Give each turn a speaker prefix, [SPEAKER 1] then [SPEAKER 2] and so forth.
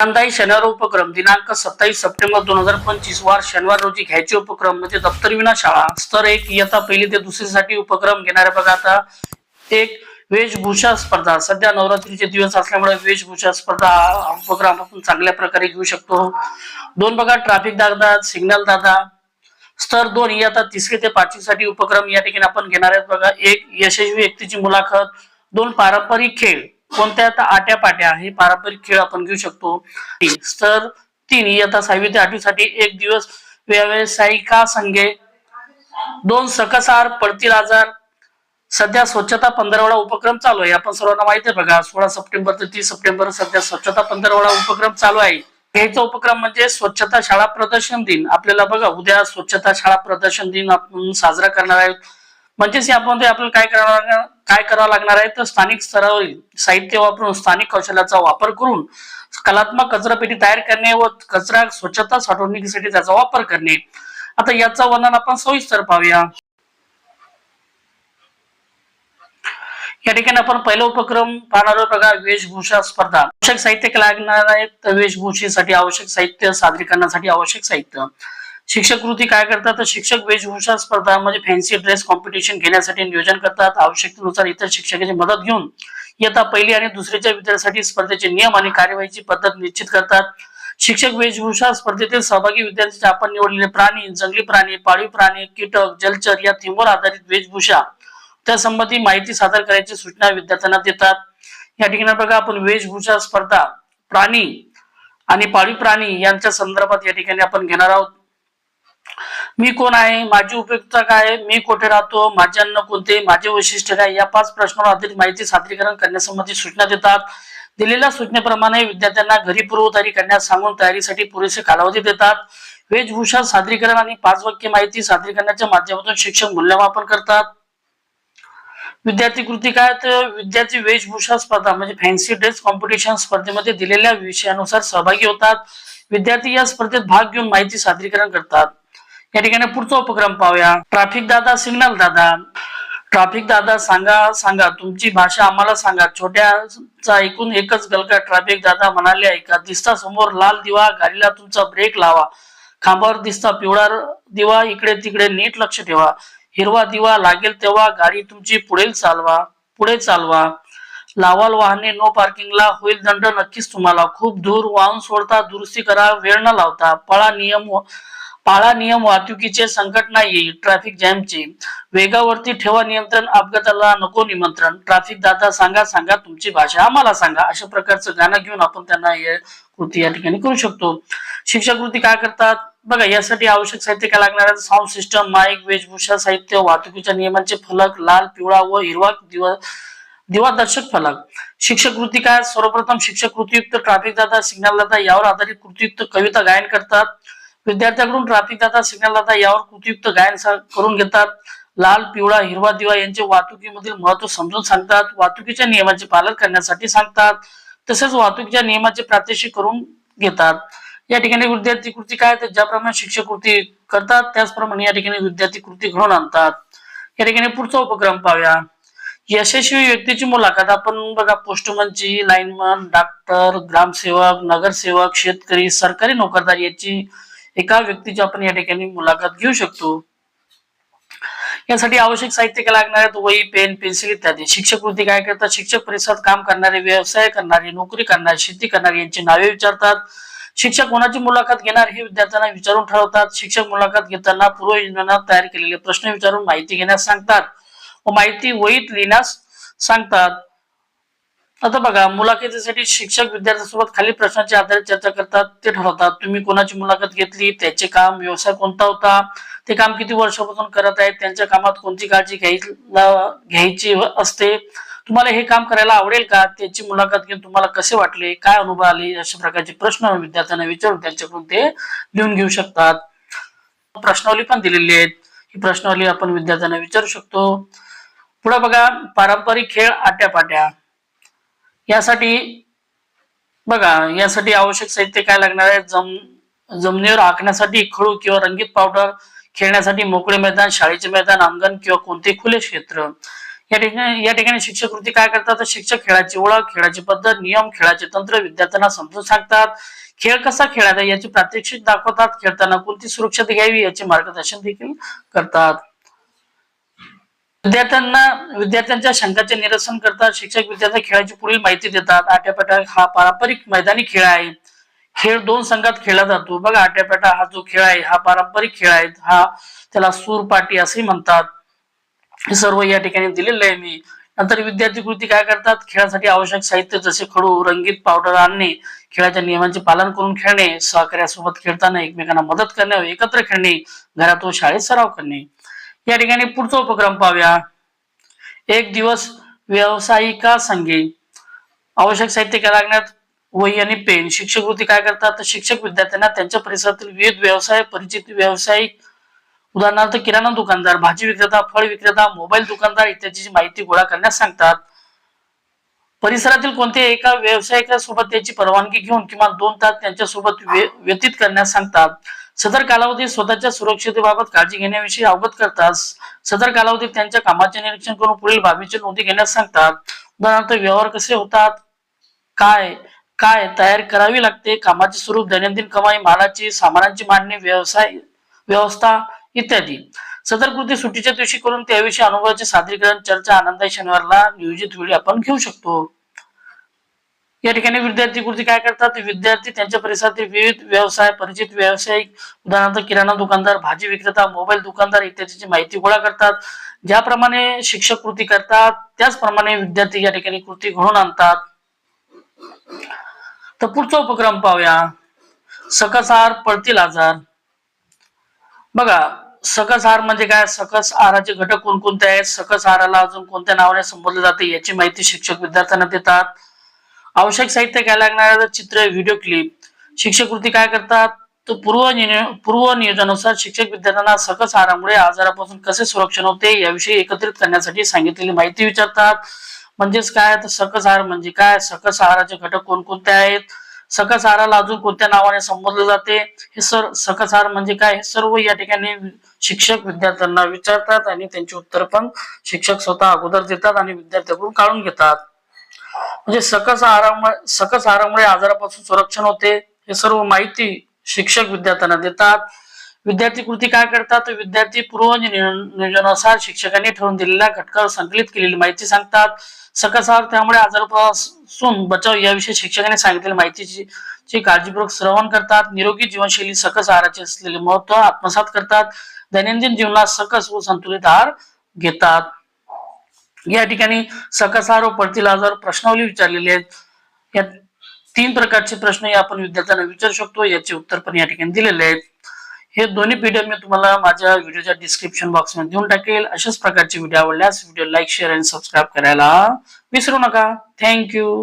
[SPEAKER 1] आनंदाई शनिवार उपक्रम दिनांक सत्तावीस सप्टेंबर दोन हजार पंचवीस वार शनिवार रोजी घ्यायचे उपक्रम म्हणजे दप्तर विना शाळा. स्तर एक इयत्ता पहिली ते दुसरीसाठी उपक्रम घेणारे बघा आता. एक वेशभूषा स्पर्धा. सध्या नवरात्रीचे दिवस असल्यामुळे वेशभूषा स्पर्धा हा उपक्रम आपण चांगल्या प्रकारे घेऊ शकतो. दोन बघा ट्रॅफिक दादा सिग्नल दादा. स्तर दोन इयत्ता तिसरी ते पाचवी साठी उपक्रम या ठिकाणी आपण घेणार आहेत बघा. एक यशस्वी व्यक्तीची मुलाखत. दोन पारंपरिक खेळ. कोणत्या आता आट्या पाट्या हे पारंपरिक खेळ आपण घेऊ शकतो. स्तर तीन इयत्ता सहावी ते आठवीसाठी एक दिवस व्यावसायिका संघे दोन सकसार पडतील आजार सध्या स्वच्छता पंधरवडा उपक्रम चालू आहे. आपण सर्वांना माहिती आहे बघा सोळा सप्टेंबर ते तीस सप्टेंबर सध्या स्वच्छता पंधरवडा उपक्रम चालू आहे. घ्यायचा उपक्रम म्हणजे स्वच्छता शाळा प्रदर्शन दिन. आपल्याला बघा उद्या स्वच्छता शाळा प्रदर्शन दिन आपण साजरा करणार आहोत. म्हणजेच यामध्ये आपल्याला काय करणार काय करावं लागणार आहे? तर स्थानिक स्तरावरील साहित्य वापरून स्थानिक कौशल्याचा वापर करून कलात्मक कचरापेटी तयार करणे व कचरा स्वच्छता साठवणुकीसाठी त्याचा वापर करणे. आता याचं वर्णन आपण सविस्तर पाहूया. या ठिकाणी आपण पहिला उपक्रम पाहणार प्रकार वेशभूषा स्पर्धा. आवश्यक साहित्य लागणार आहेत तर वेशभूषेसाठी आवश्यक साहित्य सादरीकरणासाठी आवश्यक साहित्य. शिक्षक कृती काय करतात? तर शिक्षक वेशभूषा स्पर्धा म्हणजे फॅन्सी ड्रेस कॉम्पिटिशन घेण्यासाठी नियोजन करतात. आवश्यकतेनुसार इतर शिक्षकांची मदत घेऊन इयत्ता पहिली आणि दुसरीच्या विद्यार्थ्यांसाठी स्पर्धेचे नियम आणि कार्यवाहीची पद्धत निश्चित करतात. शिक्षक वेशभूषा स्पर्धेतील सहभागी विद्यार्थ्यांचे आपण निवडलेले प्राणी जंगली प्राणी पाळीव प्राणी कीटक जलचर या थीमवर आधारित वेशभूषा. त्यासंबंधी माहिती सादर करायची सूचना विद्यार्थ्यांना देतात. या ठिकाणी बघा आपण वेशभूषा स्पर्धा प्राणी आणि पाळीव प्राणी यांच्या संदर्भात या ठिकाणी आपण घेणार आहोत. मी कोण आहे? माझी उपयुक्तता काय मी कुठे राहतो? माझे अन्न कोणते? माझे वैशिष्ट्य काय? या पाच प्रश्नावर आधारित माहिती सादरीकरण करण्यासंबंधी सूचना देतात. दिलेल्या सूचनेप्रमाणे विद्यार्थ्यांना घरी पूर्वतयारी करण्यास सांगून तयारीसाठी पुरेसे कालावधी देतात. वेशभूषा सादरीकरण आणि पाच वाक्य माहिती सादरीकरणाच्या माध्यमातून शिक्षक मूल्यमापन करतात. विद्यार्थी कृती काय? तर विद्यार्थी वेशभूषा स्पर्धा म्हणजे फॅन्सी ड्रेस कॉम्पिटिशन स्पर्धेमध्ये दिलेल्या विषयानुसार सहभागी होतात. विद्यार्थी या स्पर्धेत भाग घेऊन माहिती सादरीकरण करतात. या ठिकाणी पुढचा उपक्रम पाहूया. ट्रॅफिक दादा सिग्नल दादा. ट्रॅफिक दादा सांगा सांगा. तुमची भाषा आम्हाला सांगा. छोट्याचा ऐकून एकच गलका ट्रॅफिक दादा म्हणाले ऐका दिसता समोर लाल दिवा गाडीला तुमचा ब्रेक लावा. खांबावर दिसता पिवळा दिवा इकडे तिकडे नीट लक्ष ठेवा. हिरवा दिवा लागेल तेव्हा गाडी तुमची पुढे चालवा पुढे चालवा. लावाल वाहने नो पार्किंगला होईल दंड नक्कीच तुम्हाला. खूप दूर वाहन सोडता दुरुस्ती करा वेळ न लावता. पळा नियम पाळा नियम वाहतुकीचे संकट नाही ट्रॅफिक जॅमचे. वेगावरती ठेवा नियंत्रण अपघाताला नको निमंत्रण. ट्रॅफिक दादा सांगा सांगा तुमची भाषा आम्हाला सांगा. अशा प्रकारचं गाणं घेऊन आपण त्यांना हे कृती या ठिकाणी करू शकतो. शिक्षक कृती काय करतात? बघा यासाठी आवश्यक साहित्य काय लागणार साऊंड सिस्टम माईक वेशभूषा साहित्य वाहतुकीच्या नियमांचे फलक लाल पिवळा व हिरवा दिवा दिवादर्शक फलक. शिक्षक कृती काय? सर्वप्रथम शिक्षक कृतीयुक्त ट्रॅफिक दाता सिग्नल दाता यावर आधारित कृतीयुक्त कविता गायन करतात. विद्यार्थ्याकडून ट्राफिक दाता सिग्नल दाता यावर कृतीयुक्त गायन करून घेतात. लाल पिवळा हिरवा दिवा यांचे वाहतुकीमधील महत्त्व समजून सांगतात. वाहतुकीच्या नियमांचे पालन करण्यासाठी सांगतात. तसेच वाहतुकीच्या नियमाचे प्रात्यक्षिक करून घेतात. या ठिकाणी विद्यार्थी कृती काय? तर ज्याप्रमाणे शिक्षक कृती करतात त्याचप्रमाणे या ठिकाणी विद्यार्थी कृती घडून आणतात. या ठिकाणी पुढचा उपक्रम पाहूया. यशस्वी व्यक्तीची मुलाखत. आपण बघा पोस्टमनची लाईनमन डॉक्टर ग्रामसेवक नगरसेवक शेतकरी सरकारी नोकरदार याची एका व्यक्तीची आपण या ठिकाणी मुलाखत घेऊ शकतो. यासाठी आवश्यक साहित्य काय लागणार आहेत वही पेन पेन्सिल इत्यादी. शिक्षक वृत्ती काय करतात? शिक्षक परिसरात काम करणारे व्यवसाय करणारे नोकरी करणारे शेती करणारे यांची नावे विचारतात. शिक्षक कोणाची मुलाखत घेणार हे विद्यार्थ्यांना विचारून ठरवतात. शिक्षक मुलाखत घेताना पूर्व योजनांना तयार केलेले प्रश्न विचारून माहिती घेण्यास सांगतात. व माहिती वहीत लिहिण्यास सांगतात. आता बघा मुलाखतीसाठी शिक्षक विद्यार्थ्यांसोबत खाली प्रश्नाच्या आधारे चर्चा करतात ते ठरवतात तुम्ही कोणाची मुलाखत घेतली त्याचे काम व्यवसाय कोणता होता ते काम किती वर्षापासून करत आहेत त्यांच्या कामात कोणती काळजी घ्यायला घ्यायची असते तुम्हाला हे काम करायला आवडेल का त्याची मुलाखत घेऊन तुम्हाला कसे वाटले काय अनुभव आले अशा प्रकारचे प्रश्न विद्यार्थ्यांना विचारून त्यांच्याकडून ते लिहून घेऊ शकतात. प्रश्नावली पण दिलेली आहेत ही प्रश्नावली आपण विद्यार्थ्यांना विचारू शकतो. पुढे बघा पारंपरिक खेळ आट्यापाट्या. यासाठी बघा यासाठी आवश्यक साहित्य काय लागणार आहे? जम जमिनीवर आखण्यासाठी खळू किंवा रंगीत पावडर खेळण्यासाठी मोकळे मैदान शाळेचे मैदान अंगण किंवा कोणते खुले क्षेत्र. या ठिकाणी या ठिकाणी शिक्षक कृती काय करतात? तर शिक्षक खेळाची ओळख खेळाची पद्धत नियम खेळाचे तंत्र विद्यार्थ्यांना समजून सांगतात. खेळ कसा खेळायचा याची प्रात्यक्षिक दाखवतात. खेळताना कोणती सुरक्षा घ्यावी याचे मार्गदर्शन देखील करतात. विद्यार्थ्यांना विद्यार्थ्यांच्या शंकाचे निरसन करतात. शिक्षक विद्यार्थी खेळाची पुढील माहिती देतात. आट्यापाट्या हा पारंपरिक मैदानी खेळ आहे. खेळ दोन संघात खेळला जातो. बघा आट्यापाट्या हा जो खेळ आहे हा पारंपरिक खेळ आहे. हा त्याला सूरपाटी असेही म्हणतात. हे सर्व या ठिकाणी दिलेलं आहे मी. नंतर विद्यार्थी कृती काय करतात? खेळासाठी आवश्यक साहित्य जसे खडू रंगीत पावडर आणणे खेळाच्या नियमांचे पालन करून खेळणे सहकार्यासोबत खेळताना एकमेकांना मदत करणे व एकत्र खेळणे घरातून शाळेत सराव करणे. या ठिकाणी पुढचा उपक्रम पाहूया. एक दिवस व्यावसायिका संघे. आवश्यक साहित्य काय लागण्यात वही आणि पेन. शिक्षक वृत्ती काय करतात? तर शिक्षक विद्यार्थ्यांना त्यांच्या परिसरातील विविध व्यवसाय परिचित व्यावसायिक उदाहरणार्थ किराणा दुकानदार भाजी विक्रेता फळ विक्रेता मोबाईल दुकानदार इत्यादीची माहिती गोळा करण्यास सांगतात. परिसरातील कोणत्याही एका व्यावसायिकासोबत त्याची परवानगी घेऊन किमान दोन तास त्यांच्यासोबत व्य- व्यतीत करण्यास सांगतात. सदर कालावधीत स्वतःच्या सुरक्षतेबाबत काळजी घेण्याविषयी अवगत करतात सदर कालावधीत त्यांच्या कामाचे निरीक्षण करून पुढील बाबीची नोंदी घेण्यास सांगतात. उदाहरणार्थ व्यवहार कसे होतात? काय काय तयार करावी लागते? कामाचे स्वरूप दैनंदिन कमाई मालाची सामानांची मांडणी व्यवसाय व्यवस्था इत्यादी. सदर कृती सुट्टीच्या दिवशी करून त्याविषयी अनुभवाचे सादरीकरण चर्चा आनंदाई शनिवारला नियोजित वेळी आपण घेऊ शकतो. या ठिकाणी विद्यार्थी कृती काय करतात? विद्यार्थी त्यांच्या परिसरातील विविध व्यवसाय परिचित व्यावसायिक उदाहरणार्थ किराणा दुकानदार भाजी विक्रेता मोबाईल दुकानदार इत्यादीची माहिती गोळा करतात. ज्याप्रमाणे शिक्षक कृती करतात त्याचप्रमाणे विद्यार्थी या ठिकाणी कृती घडून आणतात. तर पुढचा उपक्रम पाहूया. सकस आहार पळतील आजार. बघा सकस आहार म्हणजे काय? सकस आहाराचे घटक कोणकोणते आहेत? सकस आहाराला अजून कोणत्या नावाने संबोधले जाते याची माहिती शिक्षक विद्यार्थ्यांना देतात. आवश्यक साहित्य काय लागणार चित्र व्हिडिओ क्लिप शिक्षक कृती काय करतात? तर पूर्व पूर्व नियोजनानुसार शिक्षक विद्यार्थ्यांना सकस आहारामुळे आजारापासून कसे संरक्षण होते याविषयी एकत्रित करण्यासाठी सांगितलेली माहिती विचारतात. म्हणजेच काय? तर सकस आहार म्हणजे काय? सकस आहाराचे घटक कोणकोणते आहेत? सकस आहाराला अजून कोणत्या नावाने संबोधले जाते? हे सर सकस आहार म्हणजे काय? हे सर्व या ठिकाणी शिक्षक विद्यार्थ्यांना विचारतात आणि त्यांची उत्तर पण शिक्षक स्वतः अगोदर देतात आणि विद्यार्थ्यांकडून काढून घेतात. म्हणजे सकस आहारामुळे सकस आहारामुळे आजारापासून संरक्षण होते हे सर्व माहिती शिक्षक विद्यार्थ्यांना देतात. विद्यार्थी कृती काय करतात? विद्यार्थी पूर्व नियोजनानुसार शिक्षकांनी ठरवून दिलेल्या घटकावर संकलित केलेली माहिती सांगतात. सकस आहार त्यामुळे आजारापासून बचाव याविषयी शिक्षकांनी सांगितलेल्या माहितीची ची काळजीपूर्वक श्रवण करतात. निरोगी जीवनशैली सकस आहाराचे असलेले महत्त्व आत्मसात करतात. दैनंदिन जीवनात सकस व संतुलित आहार घेतात. या ठिकाणी सकस व पडतील आजार प्रश्नावली विचारलेली आहेत. या तीन प्रकारचे प्रश्न आपण विद्यार्थ्यांना विचारू शकतो याचे उत्तर पण या ठिकाणी दिलेले आहेत. हे दोन्ही पीडीएफ मी तुम्हाला माझ्या व्हिडिओच्या डिस्क्रिप्शन बॉक्समध्ये देऊन टाकेल. अशाच प्रकारचे व्हिडिओ आवडल्यास व्हिडिओ लाईक शेअर आणि सबस्क्राईब करायला विसरू नका. थँक्यू